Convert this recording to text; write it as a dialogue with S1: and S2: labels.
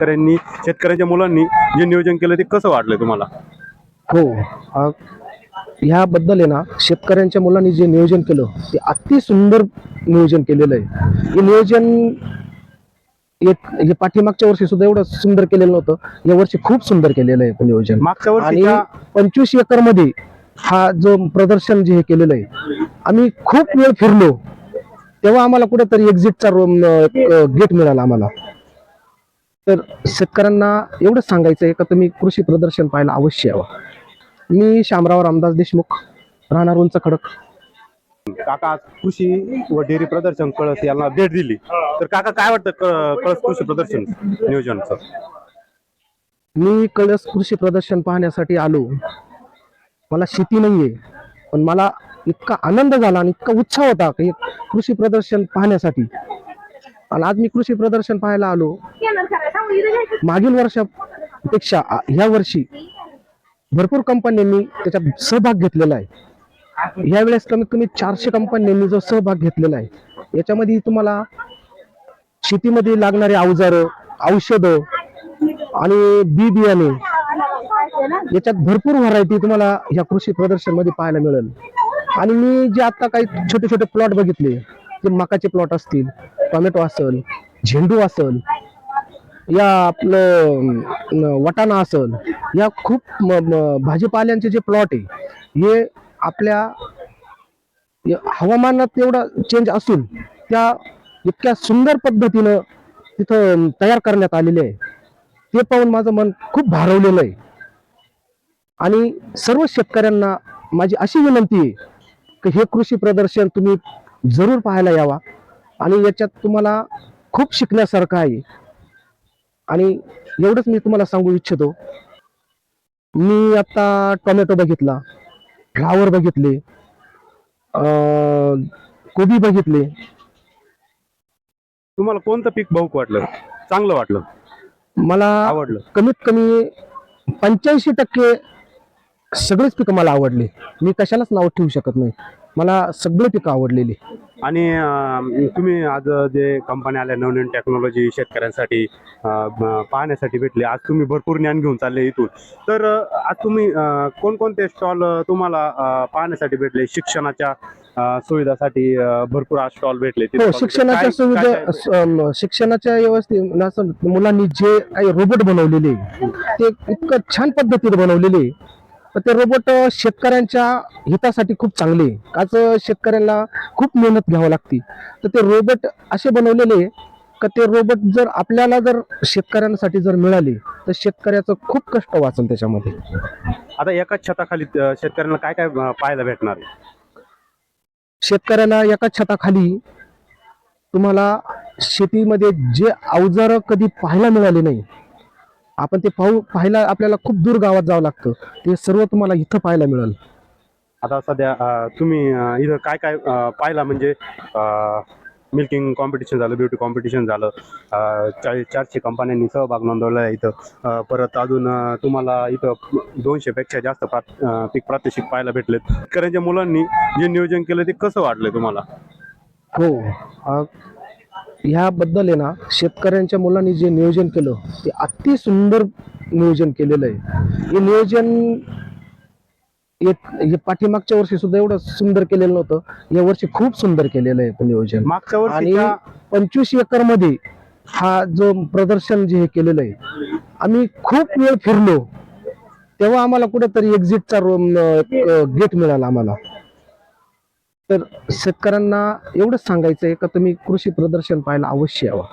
S1: शेतकऱ्यांनी शेतकऱ्यांच्या मुलांनी जे नियोजन केलं ते कसं वाटलंय तुम्हाला?
S2: हो अ, ह्याबद्दल आहे ना शेतकऱ्यांच्या मुलांनी जे नियोजन केलं ते अति सुंदर नियोजन केलेलं आहे. हे नियोजन एक हे पाठीमागच्या वर्षी सुद्धा एवढं सुंदर केलेलं नव्हतं या वर्षी खूप सुंदर केलेलं आहे नियोजन.
S1: मागच्या
S2: आणि
S1: वर्षी
S2: पंचवीस एकरमध्ये हा जो प्रदर्शन जे हे केलेलं आहे आम्ही खूप वेळ फिरलो. तेव्हा आम्हाला कुठेतरी एक्झिटचा गेट मिळाला आम्हाला. तर शेतकऱ्यांना एवढंच सांगायचं आहे का तुम्ही कृषी प्रदर्शन पाहायला अवश्य यावं. मी शामराव रामदास देशमुख राहणार उंच खडक.
S1: काका आज कृषी व डेअरी प्रदर्शन कळस यांना भेट दिली. तर काका काय वाटतं क- कळस कृषी प्रदर्शन नियोजनचं?
S2: मी कळस कृषी प्रदर्शन पाहण्यासाठी आलो. मला शेती नाहीये पण मला इतका आनंद झाला आणि इतका उत्साह होता की कृषी प्रदर्शन पाहण्यासाठी. आणि आज मी कृषी प्रदर्शन पाहायला आलो. मागील वर्षापेक्षा आ- ह्या वर्षी भरपूर कंपन्यांनी त्याच्यात सहभाग घेतलेला आहे. यावेळेस कमीत कमी चारशे कंपन्यांनी जो सहभाग घेतलेला आहे याच्यामध्ये तुम्हाला शेतीमध्ये लागणारे अवजारं औषधं आणि बी बियाणे याच्यात भरपूर व्हरायटी तुम्हाला ह्या कृषी प्रदर्शनमध्ये पाहायला मिळेल. आणि मी जे आता काही छोटे छोटे प्लॉट बघितले जे मकाचे प्लॉट असतील टोमॅटो असेल झेंडू असल या आपलं वटाणा असेल या खूप भाजीपाल्यांचे जे प्लॉट आहे हे आपल्या हवामानात एवढा चेंज असून त्या इतक्या सुंदर पद्धतीनं तिथं तयार करण्यात आलेले आहे. ते पाहून माझं मन खूप भारावलेलं आहे. आणि सर्व शेतकऱ्यांना माझी अशी विनंती आहे की हे कृषी प्रदर्शन तुम्ही जरूर पाहायला यावा. आणि याच्यात तुम्हाला खूप शिकण्यासारखं आहे. आणि एवढंच मी तुम्हाला सांगू इच्छितो. मी आता टोमॅटो बघितला फ्लावर बघितले अं, कोबी बघितले.
S1: तुम्हाला कोणतं पीक भाऊक वाटलं? चांगलं वाटलं?
S2: मला
S1: आवडलं?
S2: कमीत कमी पंच्याऐंशी टक्के सगळेच पिकं मला आवडले. मी कशालाच नाव ठेवू शकत नाही. मला सगळे पिकं आवडलेली.
S1: आणि अं, तुम्ही आज जे कंपन्या आल्या नवनवीन टेक्नॉलॉजी शेतकऱ्यांसाठी अं, पाहण्यासाठी भेटले. आज तुम्ही भरपूर ज्ञान घेऊन चालले इथून. तर अं, आज तुम्ही अं, कोणकोणते स्टॉल तुम्हाला अं, पाहण्यासाठी भेटले? शिक्षणाच्या अं, सुविधासाठी अं, भरपूर आज स्टॉल भेटले. तिथे
S2: हो शिक्षणाच्या
S1: काय-
S2: सुविधा
S1: काय-
S2: स- अम, शिक्षणाच्या व्यवस्थित असं मुलांनी जे काही रोबोट बनवलेले ते इतकं छान पद्धतीने बनवलेले तर ते रोबोट शेतकऱ्यांच्या हितासाठी खूप चांगले आहे. काच शेतकऱ्यांना खूप मेहनत घ्यावी लागते. तर ते रोबोट असे बनवलेले का ते रोबोट जर आपल्याला जर शेतकऱ्यांसाठी जर मिळाले तर शेतकऱ्याचं खूप कष्ट वाचेल त्याच्यामध्ये.
S1: आता एकाच छताखाली शेतकऱ्यांना काय काय पाहायला भेटणार आहे?
S2: शेतकऱ्याला एका छताखाली तुम्हाला शेतीमध्ये जे अवजार कधी पाहायला मिळाले नाही आपण ते पाहू पाहायला आपल्याला खूप दूर गावात जावं लागतं. ते सर्व तुम्हाला इथं पाहायला मिळेल.
S1: आता सध्या तुम्ही इथं काय काय पाहिला म्हणजे मिल्किंग कॉम्पिटिशन झालं ब्युटी कॉम्पिटिशन झालं चाळीस चारशे कंपन्यांनी सहभाग नोंदवला आहे इथं. परत अजून तुम्हाला इथं दोनशेपेक्षा जास्त प्रात अं, पीक प्रात्यक्षिक पाहायला भेटलेत. शेतकऱ्यांच्या मुलांनी जे नियोजन केलं ते कसं वाटलं तुम्हाला?
S2: हो ह्याबद्दल आहे ना शेतकऱ्यांच्या मुलांनी जे नियोजन केलं ते अति सुंदर नियोजन केलेलं आहे. हे नियोजन हे पाठीमागच्या वर्षी सुद्धा एवढं सुंदर केलेलं नव्हतं. या वर्षी खूप सुंदर केलेलं आहे नियोजन.
S1: मागच्या वर्षी
S2: पंचवीस एकरमध्ये हा जो प्रदर्शन जे हे केलेलं आहे आम्ही खूप वेळ फिरलो. तेव्हा आम्हाला कुठेतरी एक्झिटचा गेट मिळाला आम्हाला. तर शेतकऱ्यांना एवढंच सांगायचं आहे का तुम्ही कृषी प्रदर्शन पाहायला अवश्य यावं?